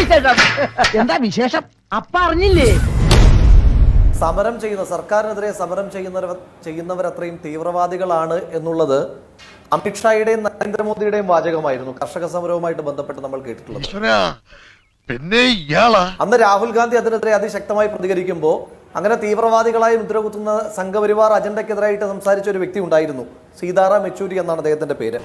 വിശേഷം? എന്താ വിശേഷം? അപ്പ അറിഞ്ഞില്ലേ? സമരം ചെയ്യുന്ന സർക്കാരിനെതിരെ സമരം ചെയ്യുന്നവർ ചെയ്യുന്നവരത്രയും തീവ്രവാദികളാണ് എന്നുള്ളത് അമിത്ഷായുടെയും നരേന്ദ്രമോദിയുടെയും വാചകമായിരുന്നു. കർഷക സമരവുമായിട്ട് ബന്ധപ്പെട്ട് നമ്മൾ കേട്ടിട്ടുള്ളത്. പിന്നെ ഇയാളാ? അന്ന് രാഹുൽ ഗാന്ധി അതിനെതിരെ അതിശക്തമായി പ്രതികരിക്കുമ്പോൾ അങ്ങനെ തീവ്രവാദികളായി മുദ്രകുത്തുന്ന സംഘപരിവാർ അജണ്ടയ്ക്കെതിരായിട്ട് സംസാരിച്ച ഒരു വ്യക്തി ഉണ്ടായിരുന്നു. സീതാറാം യെച്ചൂരി എന്നാണ് അദ്ദേഹത്തിന്റെ പേര്?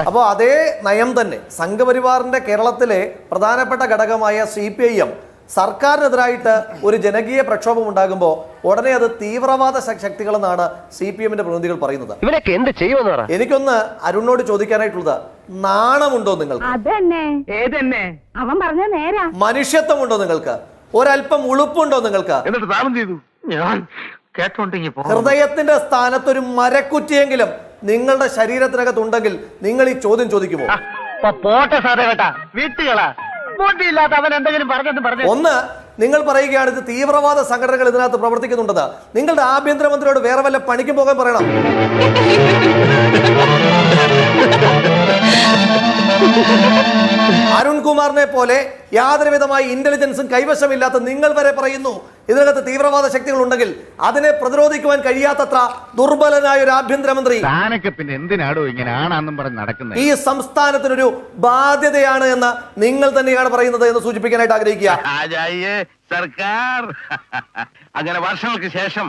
അപ്പോൾ അതേ നയം തന്നെ സംഘപരിവാറിന്റെ കേരളത്തിലെ പ്രധാനപ്പെട്ട ഘടകമായ സി പി ഐ എം സർക്കാരിനെതിരായിട്ട് ഒരു ജനകീയ പ്രക്ഷോഭം ഉണ്ടാകുമ്പോൾ ഉടനെ അത് തീവ്രവാദ ശക്തികളെന്നാണ് സി പി എമ്മിന്റെ പ്രതിനിധികൾ പറയുന്നത്. ഇവരൊക്കെ എന്ത് ചെയ്യുമെന്ന് പറ. എനിക്കൊന്ന് അരുണിനോട് ചോദിക്കാനായിട്ടുള്ളത് നാണമുണ്ടോ നിങ്ങൾക്ക്? അതന്നെ. ഏതെന്നെ? അവൻ പറഞ്ഞ നേരാ. മനുഷ്യത്വമുണ്ടോ നിങ്ങൾക്ക്? ഒരല്പം ഉളുപ്പുണ്ടോ നിങ്ങൾക്ക്? എന്നിട്ട് ഹൃദയത്തിന്റെ സ്ഥാനത്തൊരു മരക്കുറ്റിയെങ്കിലും നിങ്ങളുടെ ശരീരത്തിനകത്ത് ഉണ്ടെങ്കിൽ നിങ്ങൾ ഈ ചോദ്യം ചോദിക്കുമോ? പോട്ടെ സാറേ കേട്ടാ. വീട്ടുകളാ. ഒന്ന് നിങ്ങൾ പറയുകയാണ് ഇത് തീവ്രവാദ സംഘടനകൾ ഇതിനകത്ത് പ്രവർത്തിക്കുന്നുണ്ടെന്ന്. നിങ്ങളുടെ ആഭ്യന്തരമന്ത്രിയോട് വേറെ വല്ല പണിക്കും പോകാൻ പറയണം. അരുൺകുമാറിനെ പോലെ യാതൊരുവിധമായി ഇന്റലിജൻസും കൈവശമില്ലാത്ത നിങ്ങൾ വരെ പറയുന്നു. ഇതിനകത്ത് തീവ്രവാദ ശക്തികൾ ഉണ്ടെങ്കിൽ അതിനെ പ്രതിരോധിക്കുവാൻ കഴിയാത്തത്ര ദുർബലനായ ഒരു ആഭ്യന്തരമന്ത്രി. പിന്നെ എന്തിനാടോ ഇങ്ങനെ ആണാന്നും പറഞ്ഞ് നടക്കുന്നത് ഈ സംസ്ഥാനത്തിനൊരു ബാധ്യതയാണ് എന്ന് നിങ്ങൾ തന്നെയാണ് പറയുന്നത് എന്ന് സൂചിപ്പിക്കാനായിട്ട് ആഗ്രഹിക്കുക. സർക്കാർ. അങ്ങനെ വർഷങ്ങൾക്ക് ശേഷം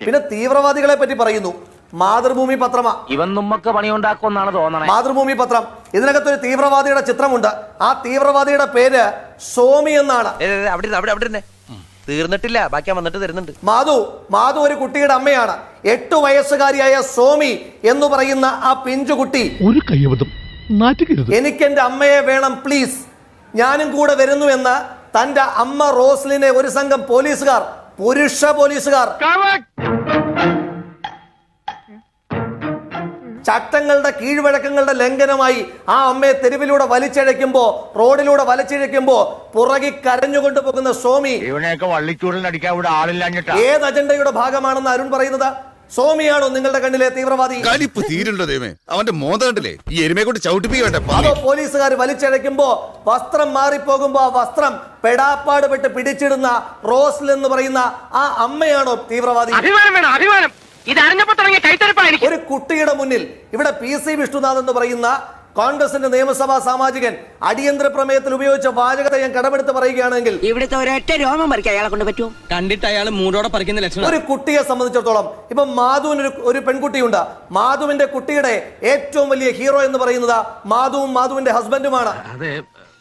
പിന്നെ തീവ്രവാദികളെ പറ്റി പറയുന്നു. മാതൃഭൂമി പത്രമാ. ഇവൻ നമ്മക്ക് പണിയുണ്ടാക്കുമെന്നാണ് തോന്നണേ. മാതൃഭൂമി പത്രം. ഇതിനകത്തൊരു തീവ്രവാദിയുടെ ചിത്രമുണ്ട്. ആ തീവ്രവാദിയുടെ പേര് സോമി എന്നാണ്. അവിടെ ഇരുന്ന്, അവിടെ അവിടെ തീർന്നിട്ടില്ല ബാക്കി വന്നിട്ട് തരുന്നുണ്ട്. മാധു മാധു ഒരു കുട്ടിയുടെ അമ്മയാണ്. എട്ടു വയസ്സുകാരിയായ സോമി എന്ന് പറയുന്ന ആ പിഞ്ചു കുട്ടി. ഒരു നാറ്റുകരുത് എനിക്ക് എന്റെ അമ്മയെ വേണം പ്ലീസ് ഞാനും കൂടെ വരുന്നു എന്ന് തന്റെ അമ്മ റോസ്ലിനെ ഒരു സംഘം പോലീസുകാർ പുരുഷ പോലീസുകാർ ചട്ടങ്ങളുടെ കീഴ്വഴക്കങ്ങളുടെ ലംഘനമായി ആ അമ്മയെ തെരുവിലൂടെ വലിച്ചഴയ്ക്കുമ്പോ റോഡിലൂടെ വലിച്ചഴയ്ക്കുമ്പോ പുറകി കരഞ്ഞുകൊണ്ട് പോകുന്ന സ്വാമി ഏത് അജണ്ടയുടെ ഭാഗമാണെന്ന് അരുൺ പറയുന്നത്? സോമിയാണോ നിങ്ങളുടെ കണ്ണിലെ തീവ്രവാദി? കലിപ്പ് തീരുണ്ടോ ദൈവമേ? അവന്റെ മോതണ്ടല്ലേ ഈ എരുമയെ കൊണ്ട് ചവിട്ടിപ്പിക്കട്ടെ അതോ പോലീസുകാർ വലിച്ചഴയ്ക്കുമ്പോ വസ്ത്രം മാറിപ്പോകുമ്പോ ആ വസ്ത്രം പെടാപ്പാട് പെട്ട് പിടിച്ചിടുന്ന റോസ്ൽ എന്ന് പറയുന്ന ആ അമ്മയാണോ തീവ്രവാദി? അഭിമാനം വേണം അഭിമാനം. ഇത് അറിഞ്ഞപ്പോൾ തുടങ്ങിയ എനിക്ക്. ഒരു കുട്ടിയുടെ മുന്നിൽ ഇവിടെ പി സി വിഷ്ണുനാഥ് എന്ന് പറയുന്ന കോൺഗ്രസിന്റെ നിയമസഭാ സാമാജികൻ അടിയന്തര പ്രമേയത്തിൽ ഉപയോഗിച്ച വാചകത്തെ ഞാൻ കടമെടുത്ത് പറയുകയാണെങ്കിൽ ഇവിടുത്തെ ഒരൊറ്റ രോമം പറിക്കാൻ അയാളെ കൊണ്ട് പറ്റുമോ? കണ്ടിട്ട് അയാൾ മൂടോടെ പറിക്കുന്ന ലക്ഷണം. ഒരു കുട്ടിയെ സംബന്ധിച്ചിടത്തോളം ഇപ്പൊ മാധുവിന് ഒരു ഒരു പെൺകുട്ടിയുണ്ട്. മാധുവിന്റെ കുട്ടിയുടെ ഏറ്റവും വലിയ ഹീറോ എന്ന് പറയുന്നത് മാധുവും മാധുവിന്റെ ഹസ്ബൻഡുമാണ്. അതെ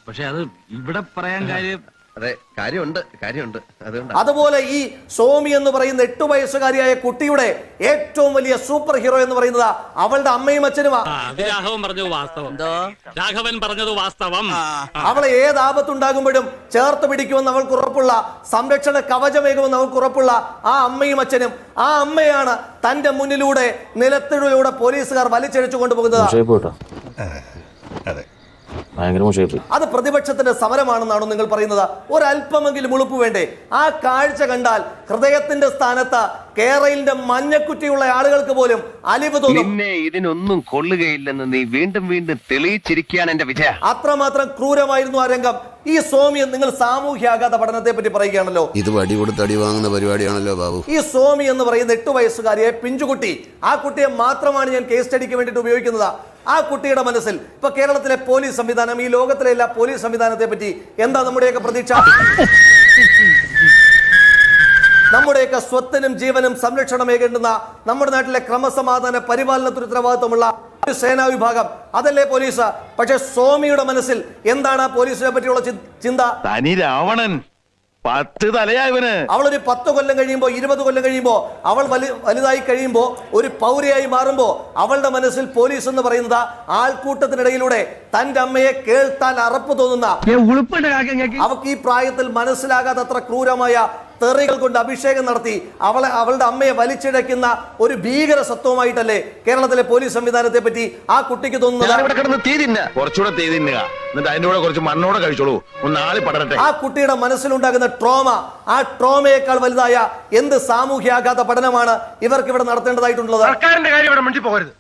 പക്ഷെ അത് ഇവിടെ പറയാൻ കാര്യം അതെ കാര്യമുണ്ട് കാര്യമുണ്ട്. അതുകൊണ്ട്. അതുപോലെ ഈ സോമി എന്ന് പറയുന്ന എട്ട് വയസ്സുകാരിയായ കുട്ടിയുടെ ഏറ്റവും വലിയ സൂപ്പർ ഹീറോ എന്ന് പറയുന്നത് അവളുടെ അമ്മയും അച്ഛനുമാ രാഘവൻ പറഞ്ഞത് വാസ്തവം. രാഘവൻ പറഞ്ഞത് വാസ്തവം. അവളെ ഏത് ആപത്തുണ്ടാകുമ്പോഴും ചേർത്ത് പിടിക്കുമെന്ന് അവൾക്ക് ഉറപ്പുള്ള സംരക്ഷണ കവചമേകുമെന്ന് അവൾക്ക് ഉറപ്പുള്ള ആ അമ്മയും അച്ഛനും. ആ അമ്മയാണ് തന്റെ മുന്നിലൂടെ നിലത്തിലൂടെ പോലീസുകാർ വലിച്ചഴിച്ചു കൊണ്ടുപോകുന്നത്. അതെ. അത് പ്രതിപക്ഷത്തിന്റെ സമരമാണെന്നാണോ നിങ്ങൾ പറയുന്നത്? ഒരല്പമെങ്കിലും ഉളുപ്പ് വേണ്ടേ? ആ കാഴ്ച കണ്ടാൽ ഹൃദയത്തിന്റെ സ്ഥാനത്ത് കേരളിന്റെ മഞ്ഞക്കുറ്റിയുള്ള ആളുകൾക്ക് പോലും അലിവ് തോന്നും. നിന്നെ ഇതിനൊന്നും കൊള്ളുകയില്ലെന്ന് നീ വീണ്ടും വീണ്ടും തെളിയിച്ചിരിക്കുകയാണ് എന്റെ വിജയ. അത്രമാത്രം ക്രൂരമായിരുന്നു ആ രംഗം. ഈ സോമിയൻ നിങ്ങൾ സാമൂഹ്യാഘാത പഠനത്തെ പറ്റി പറയുകയാണല്ലോ. ഇത് വടി കൊടുത്ത് അടി വാങ്ങുന്ന പരിപാടിയാണല്ലോ ബാബു. ഈ സോമി എന്ന് പറയുന്ന എട്ട് വയസ്സുകാരിയെ പിഞ്ചുകുട്ടി. ആ കുട്ടിയെ മാത്രമാണ് ഞാൻ കേസ് സ്റ്റഡിക്ക് വേണ്ടിയിട്ട് ഉപയോഗിക്കുന്നത്. ആ കുട്ടിയുടെ മനസ്സിൽ ഇപ്പൊ കേരളത്തിലെ പോലീസ് സംവിധാനം ഈ ലോകത്തിലെ എല്ലാ പോലീസ് സംവിധാനത്തെ പറ്റി എന്താ നമ്മുടെയൊക്കെ പ്രതീക്ഷ? നമ്മുടെയൊക്കെ സ്വത്തിനും ജീവനും സംരക്ഷണം ഏകേണ്ടുന്ന നമ്മുടെ നാട്ടിലെ ക്രമസമാധാന പരിപാലനത്തിന് ഉത്തരവാദിത്വമുള്ള ഒരു സേനാ വിഭാഗം. അതല്ലേ പോലീസ്? പക്ഷെ സ്വാമിയുടെ മനസ്സിൽ എന്താണ് ആ പോലീസിനെ പറ്റിയുള്ള ചിന്ത? തനി രാവണൻ. പത്ത് തലയാ ഇവന്. അവളൊരു പത്ത് കൊല്ലം കഴിയുമ്പോൾ ഇരുപത് കൊല്ലം കഴിയുമ്പോൾ അവൾ വലു വലുതായി കഴിയുമ്പോൾ ഒരു പൗരയായി മാറുമ്പോൾ അവളുടെ മനസ്സിൽ പോലീസ് എന്ന് പറയുന്നത് ആൾക്കൂട്ടത്തിനിടയിലൂടെ തന്റെ അമ്മയെ കേൾത്താൻ അറപ്പ് തോന്നുന്ന അവക്ക് ഈ പ്രായത്തിൽ മനസ്സിലാകാത്തത്ര ക്രൂരമായ തെറികൾ കൊണ്ട് അഭിഷേകം നടത്തി അവളെ അവളുടെ അമ്മയെ വലിച്ചിഴയ്ക്കുന്ന ഒരു ഭീകര സത്വമായിട്ടല്ലേ കേരളത്തിലെ പോലീസ് സംവിധാനത്തെ പറ്റി ആ കുട്ടിക്ക് തോന്നുന്നത്? ആ കുട്ടിയുടെ മനസ്സിലുണ്ടാകുന്ന ട്രോമ ആ ട്രോമയേക്കാൾ വലുതായ എന്ത് സാമൂഹ്യാഘാത പഠനമാണ് ഇവർക്ക് ഇവിടെ നടത്തേണ്ടതായിട്ടുള്ളത്? സർക്കാരിന്റെ കാര്യം ഇവിടെ മിണ്ടി പോകരുത്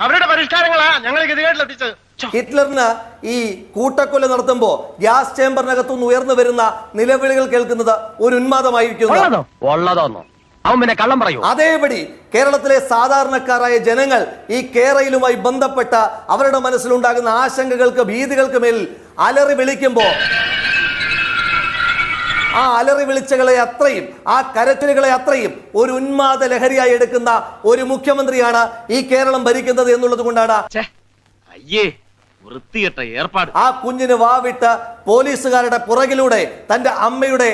അവരുടെ പരിഷ്കാരങ്ങളാ ഞങ്ങൾ ഗതികേട്ടിലെത്തിച്ചത് ഹിറ്റ്ലറിന് ഈ കൂട്ടക്കൊല നടത്തുമ്പോ ഗ്യാസ് ചേംബറിനകത്തുനിന്ന് ഉയർന്നു വരുന്ന നിലവിളികൾ കേൾക്കുന്നത് ഒരു ഉന്മാദമായിരിക്കുന്നു. ഉള്ളതോന്നോ? അവൻ പിന്നെ കള്ളം പറയൂ. അതേപടി കേരളത്തിലെ സാധാരണക്കാരായ ജനങ്ങൾ ഈ കേരളയിലുമായി ബന്ധപ്പെട്ട അവരുടെ മനസ്സിലുണ്ടാകുന്ന ആശങ്കകൾക്ക് ഭീതികൾക്ക് മേൽ അലറി വിളിക്കുമ്പോ ആ അലറി വിളിച്ചകളെ അത്രയും ആ കരച്ചിലുകളെ അത്രയും ഒരു ഉന്മാദ ലഹരിയായി എടുക്കുന്ന ഒരു മുഖ്യമന്ത്രിയാണ് ഈ കേരളം ഭരിക്കുന്നത് എന്നുള്ളത് കൊണ്ടാണ് അയ്യേ. വൃത്തികെട്ട ഏർപ്പാട്. ആ കുഞ്ഞിന് വാവിട്ട് പോലീസുകാരുടെ പുറകിലൂടെ തന്റെ അമ്മയുടെ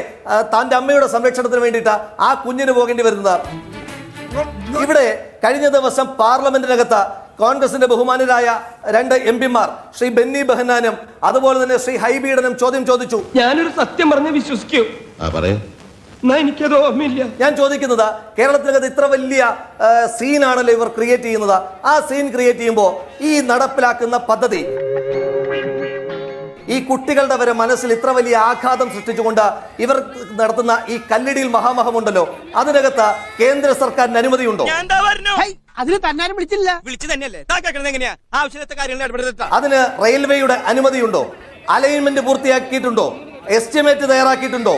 തന്റെ അമ്മയുടെ സംരക്ഷണത്തിന് വേണ്ടിയിട്ട് ആ കുഞ്ഞിന് പോകേണ്ടി വരുന്നത്. ഇവിടെ കഴിഞ്ഞ ദിവസം പാർലമെന്റിനകത്ത് കോൺഗ്രസിന്റെ ബഹുമാനരായ രണ്ട് എം പിമാർ ശ്രീ ബെന്നി ബെഹനാനും അതുപോലെ തന്നെ ശ്രീ ഹൈബീഡനും ചോദ്യം ചോദിച്ചു. ഞാനൊരു സത്യം പറഞ്ഞ് വിശ്വസിക്കൂ. എനിക്കത് ഓർമ്മയില്ല. ഞാൻ ചോദിക്കുന്നത് കേരളത്തിനകത്ത് ഇത്ര വലിയ സീനാണല്ലോ ഇവർ ക്രിയേറ്റ് ചെയ്യുന്നത്. ആ സീൻ ക്രിയേറ്റ് ചെയ്യുമ്പോൾ ഈ നടപ്പിലാക്കുന്ന പദ്ധതി ഈ കുട്ടികളുടെ വരെ മനസ്സിൽ ഇത്ര വലിയ ആഘാതം സൃഷ്ടിച്ചുകൊണ്ട് ഇവർ നടത്തുന്ന ഈ കല്ലിടിയിൽ മഹാമഹമുണ്ടല്ലോ അതിനകത്ത് കേന്ദ്ര സർക്കാരിന് അനുമതിയുണ്ടോ അതിന് തന്നാരും വിളിച്ചില്ല. അതിന് റെയിൽവേയുടെ അനുമതിയുണ്ടോ? അലൈൻമെന്റ് പൂർത്തിയാക്കിയിട്ടുണ്ടോ? എസ്റ്റിമേറ്റ് തയ്യാറാക്കിയിട്ടുണ്ടോ?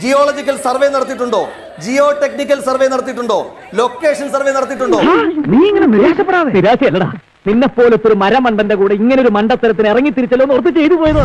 ജിയോളജിക്കൽ സർവേ നടത്തിയിട്ടുണ്ടോ? ജിയോ ടെക്നിക്കൽ സർവേ നടത്തിയിട്ടുണ്ടോ? ലൊക്കേഷൻ സർവേ നടത്തിയിട്ടുണ്ടോ? നീ ഇങ്ങനെ നിരാശപ്പെടാതെ. നിരാശയല്ലടാ. നിന്നെ പോലത്തെ ഒരു മരമണ്ടന്റെ കൂടെ ഇങ്ങനെ ഒരു മണ്ടത്തരത്തിന് ഇറങ്ങി തിരിച്ചല്ലോ ഓർത്ത് ചെയ്തു പോയത്.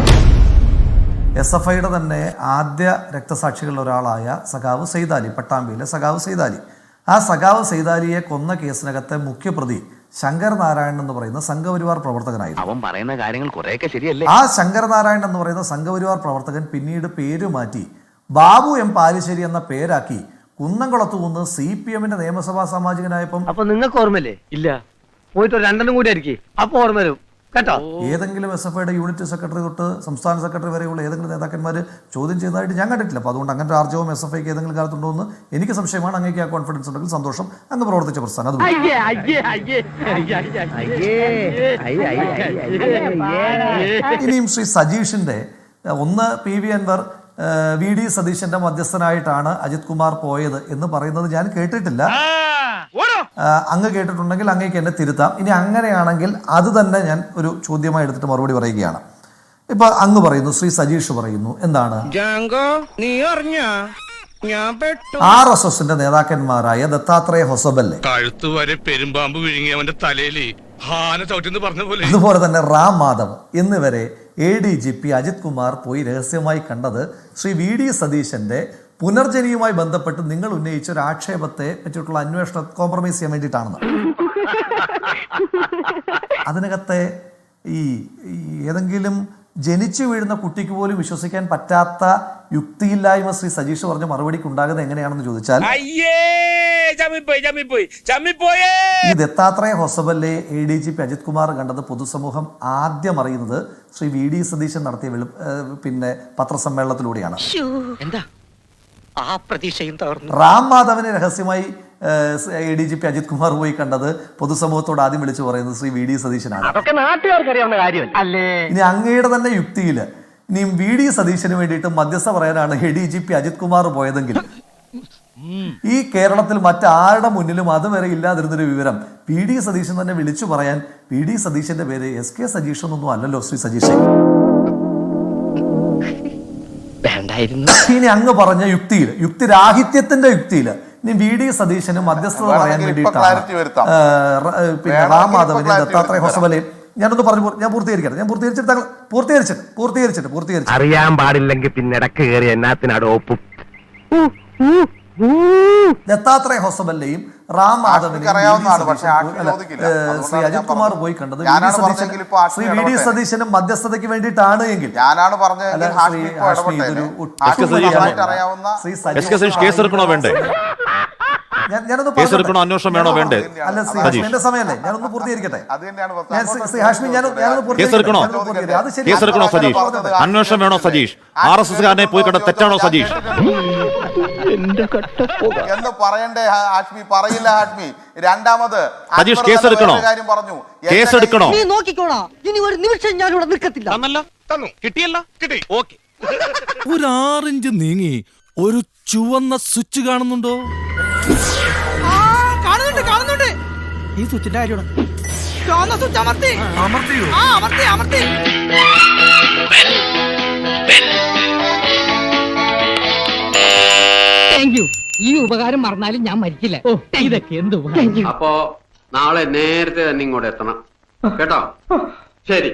എസ് എഫ് ഐയുടെ തന്നെ ആദ്യ രക്തസാക്ഷികളിൽ ഒരാളായ സഖാവ് സൈതാലി പട്ടാമ്പിയിലെ സഖാവ് സൈതാലി ആ സഖാവ് സൈതാലിയെ കൊന്ന കേസിനകത്തെ മുഖ്യപ്രതി ശങ്കർ നാരായണൻ എന്ന് പറയുന്ന സംഘപരിവാർ പ്രവർത്തകനായിരുന്നു. അവൻ പറയുന്ന കാര്യങ്ങൾ കുറെയൊക്കെ ശരിയല്ലേ? ആ ശങ്കർ നാരായണൻ എന്ന് പറയുന്ന സംഘപരിവാർ പ്രവർത്തകൻ പിന്നീട് പേര് മാറ്റി ബാബു എം പാലിശ്ശേരി എന്ന പേരാക്കി കുന്നംകുളത്ത് കുന്ന് സി പി എമ്മിന്റെ നിയമസഭാ സാമാജികനായപ്പം അപ്പൊ നിങ്ങൾക്ക് ഓർമ്മയില്ലേ ഇല്ല പോയിട്ട് രണ്ടെണ്ണം കൂടി ആയിരിക്കും അപ്പൊ ഓർമ്മ വരും കേട്ടോ ഏതെങ്കിലും എസ് എഫ് ഐയുടെ യൂണിറ്റ് സെക്രട്ടറി തൊട്ട് സംസ്ഥാന സെക്രട്ടറി വരെയുള്ള ഏതെങ്കിലും നേതാക്കന്മാർ ചോദ്യം ചെയ്തതായിട്ട് ഞാൻ കണ്ടിട്ടില്ല അപ്പോൾ അതുകൊണ്ട് അങ്ങനത്തെ ആർജവും എസ് എഫ് ഐക്ക് ഏതെങ്കിലും കാലത്തുണ്ടോ എന്ന് എനിക്ക് സംശയമാണ് അങ്ങേക്ക് ആ കോൺഫിഡൻസ് ഉണ്ടെങ്കിൽ സന്തോഷം അങ്ങ് പ്രവർത്തിച്ച പ്രസ്ഥാനം അത് വിട്ടു. അയ്യേ അയ്യേ അയ്യേ അയ്യേ ഇനിയും ശ്രീ സജീഷിന്റെ ഒന്ന് P V Anvar V D സതീശന്റെ മധ്യസ്ഥനായിട്ടാണ് അജിത് കുമാർ പോയത് എന്ന് പറയുന്നത് ഞാൻ കേട്ടിട്ടില്ല. അങ്ങ് കേട്ടിട്ടുണ്ടെങ്കിൽ അങ്ങേക്ക് എന്നെ തിരുത്താം. ഇനി അങ്ങനെയാണെങ്കിൽ അത് തന്നെ ഞാൻ ഒരു ചോദ്യമായി എടുത്തിട്ട് മറുപടി പറയുകയാണ്. ഇപ്പൊ അങ്ങ് പറയുന്നു ശ്രീ സജീഷ് പറയുന്നു എന്താണ്? ആർ എസ് എസിന്റെ നേതാക്കന്മാരായ ദത്താത്രേയ ഹൊസബല്ലേ? കഴുത്തുവരെ പെരുമ്പാമ്പ് വിഴുങ്ങി അവന്റെ തലയിൽ അതുപോലെ തന്നെ റാം മാധവ് എന്നിവരെ A D G P Ajith Kumar പോയി രഹസ്യമായി കണ്ടത് ശ്രീ വി ഡി സതീശന്റെ പുനർജനിയുമായി ബന്ധപ്പെട്ട് നിങ്ങൾ ഉന്നയിച്ച ഒരു ആക്ഷേപത്തെ പറ്റിയിട്ടുള്ള അന്വേഷണം കോംപ്രമൈസ് ചെയ്യാൻ വേണ്ടിയിട്ടാണെന്ന്. അതിനകത്തെ ഈ ഏതെങ്കിലും ജനിച്ചു വീഴുന്ന കുട്ടിക്ക് പോലും വിശ്വസിക്കാൻ പറ്റാത്ത യുക്തിയില്ലായ്മ ശ്രീ സജീഷ് പറഞ്ഞ മറുപടിക്ക് ഉണ്ടാകുന്നത് എങ്ങനെയാണെന്ന് ചോദിച്ചാൽ ഈ Dattatreya Hosabale A D G P Ajith Kumar കണ്ടത് പൊതുസമൂഹം ആദ്യം അറിയുന്നത് ശ്രീ വി ഡി സതീശൻ നടത്തിയ വെളു പിന്നെ പത്രസമ്മേളനത്തിലൂടെയാണ്. റാം മാധവനെ രഹസ്യമായി A D G P Ajith Kumar പോയി കണ്ടത് പൊതുസമൂഹത്തോട് ആദ്യം വിളിച്ചു പറയുന്നത് ശ്രീ വി ഡി സതീശനാണ്. അതൊക്കെ നാട്ടുകാർക്ക് അറിയാവുന്ന കാര്യമല്ല? അല്ലേ? ഇനി അങ്ങയുടെ തന്നെ യുക്തിയിൽ ഇനിയും വി ഡി സതീശന് വേണ്ടിയിട്ട് മധ്യസ്ഥ പറയാനാണ് A D G P Ajith Kumar പോയതെങ്കിൽ. ഈ കേരളത്തിൽ മറ്റാരുടെ മുന്നിലും അതുവരെ ഇല്ലാതിരുന്നൊരു വിവരം പി ഡി സതീശൻ തന്നെ വിളിച്ചു പറയാൻ പി ഡി സതീശന്റെ പേര് എസ് കെ സതീഷ് എന്നൊന്നും അല്ലല്ലോ ശ്രീ സതീഷ് ഇനി അങ്ങ് പറഞ്ഞ യുക്തിയിൽ യുക്തിരാഹിത്യത്തിന്റെ യുക്തിയിൽ ഇനി വി ഡി സതീശന് മധ്യസ്ഥത പറയാൻ വേണ്ടിയിട്ടാണ്. പിന്നെ റാം മാധവനെയും ദത്താത്രേയ. ഹൊസബലയും ഞാനൊന്ന് പറഞ്ഞു ഞാൻ പൂർത്തീകരിക്കട്ടെ. ഞാൻ പൂർത്തീകരിച്ചിട്ട് താങ്കൾ- പൂർത്തീകരിച്ചിട്ട് പൂർത്തീകരിച്ചിട്ട് പൂർത്തീകരിച്ചു അറിയാൻ പാടില്ലെങ്കിൽ പിന്നെ ഇടയ്ക്ക് കയറി എന്നാത്തിനാട് ഒപ്പും ദത്താത്രേയ ഹൊസബല്ലയും റാം മാധവനെയും ശ്രീ അജിത് കുമാർ പോയി കണ്ടത്. ശ്രീ വി ഡി സതീശനും മധ്യസ്ഥതയ്ക്ക് വേണ്ടിയിട്ടാണ് എങ്കിൽ ഞാനാണ് പറഞ്ഞത് ശ്രീ കെ കേസ് എടുക്കണോ വേണ്ടേ? അന്വേഷണം വേണോ? വേണ്ടേ? അല്ല എന്റെ സമയമല്ലേ? ഞാനൊന്ന് പൂർത്തീകരിക്കട്ടെ. ഹാഷ്മി. അത് ശരി. കേസ് എടുക്കണോ സതീഷ്? പറഞ്ഞത് അന്വേഷണം വേണോ സജീഷ് ആർ എസ് എസ്കാരനെ പോയി കണ്ട തെറ്റാണോ സജീഷ് എന്ന് പറയണ്ടേ ഹാഷ്മി? പറയില്ല ഹാഷ്മി. രണ്ടാമത് സജീഷ് അക്ബർ കേസ് എടുക്കണോ? വേറൊരു കാര്യം പറഞ്ഞു. കേസ് എടുക്കണോ? നീ നോക്കിക്കോളാ. ഇനി ഒരു നിമിഷം ഞാൻ ഇവിടെ നിൽക്കത്തില്ല. തന്നല്ലോ. തന്നു. കിട്ടിയല്ലോ? കിട്ടി. ഓക്കെ. ഒരു ആറിഞ്ച് നീങ്ങി ഒരു ചുവന്ന സ്വിച്ച് കാണുന്നുണ്ടോ? കാണുന്നുണ്ട് കാണുന്നുണ്ട്. ഈ സ്വിച്ചിന്റെ കാര്യമാണ്. കാണുന്ന സ്വിച്ച് അമർത്തി. അമർത്തിയോ? ആ അമർത്തി അമർത്തി. താങ്ക് യു ഈ ഉപകാരം മറന്നാലും ഞാൻ മരിക്കില്ല. ഓ ഇതൊക്കെ എന്ത് അപ്പോ നാളെ നേരത്തെ തന്നെ ഇങ്ങോട്ട് എത്തണം. കേട്ടോ? ശരി.